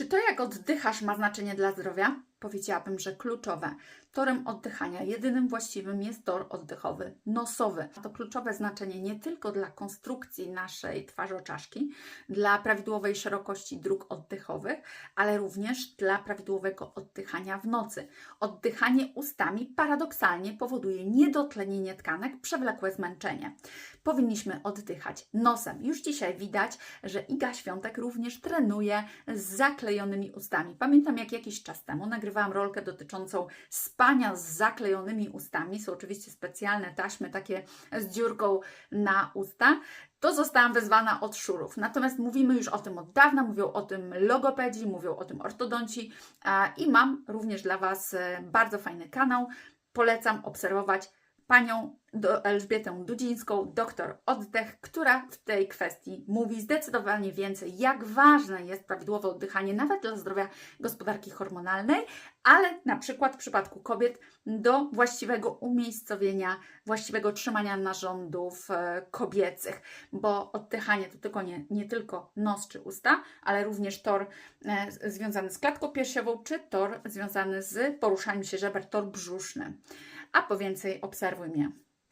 Czy to, jak oddychasz, ma znaczenie dla zdrowia? Powiedziałabym, że kluczowe. Torem oddychania jedynym właściwym jest tor oddechowy nosowy. To kluczowe znaczenie nie tylko dla konstrukcji naszej twarzoczaszki, dla prawidłowej szerokości dróg oddechowych, ale również dla prawidłowego oddychania w nocy. Oddychanie ustami paradoksalnie powoduje niedotlenienie tkanek, przewlekłe zmęczenie. Powinniśmy oddychać nosem. Już dzisiaj widać, że Iga Świątek również trenuje z zaklejonymi ustami. Pamiętam, jak jakiś czas temu nagrywałam rolkę dotyczącą spania z zaklejonymi ustami. Są oczywiście specjalne taśmy, takie z dziurką na usta. To zostałam wezwana od szurów. Natomiast mówimy już o tym od dawna, mówią o tym logopedzi, mówią o tym ortodonci i mam również dla Was e, bardzo fajny kanał. Polecam obserwować panią Elżbietę Dudzińską, doktor oddech, która w tej kwestii mówi zdecydowanie więcej, jak ważne jest prawidłowe oddychanie, nawet dla zdrowia gospodarki hormonalnej, ale na przykład w przypadku kobiet do właściwego umiejscowienia, właściwego trzymania narządów e, kobiecych, bo oddychanie to tylko nie, nie tylko nos czy usta, ale również tor e, związany z klatką piersiową, czy tor związany z poruszaniem się żeber, tor brzuszny. A po więcej obserwuj mnie